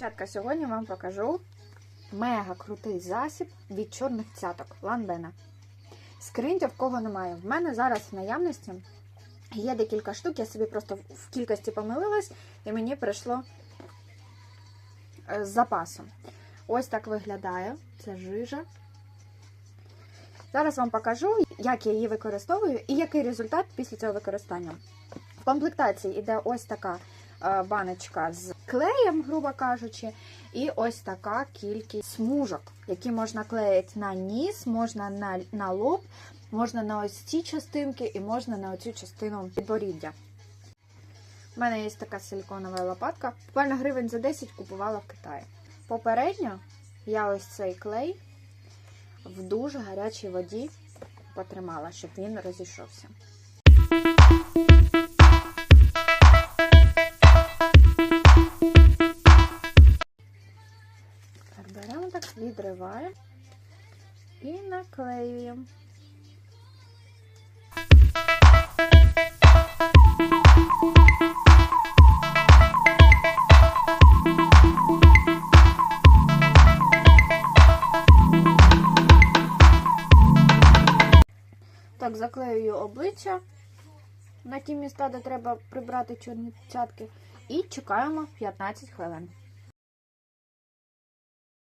Дівчатка, сьогодні вам покажу мега крутий засіб від чорних цяток Ланбена. Скриньте, в кого немає. В мене зараз в наявності є декілька штук, я собі просто в кількості помилилась, і мені прийшло е, з запасом. Ось так виглядає. Це жижа. Зараз вам покажу, як я її використовую і який результат після цього використання. В комплектації йде ось така баночка з клеєм, грубо кажучи, і ось така кількість смужок, які можна клеїти на ніс, можна на, на лоб, можна на ось ці частинки і можна на оцю частину підборіддя. У мене є така силіконова лопатка. Буквально гривень за 10 купувала в Китаї. Попередньо я ось цей клей в дуже гарячій воді потримала, щоб він розійшовся. Відриваємо і наклеюємо. Так, заклеюю обличчя на ті міста, де треба прибрати чорні цятки. І чекаємо 15 хвилин.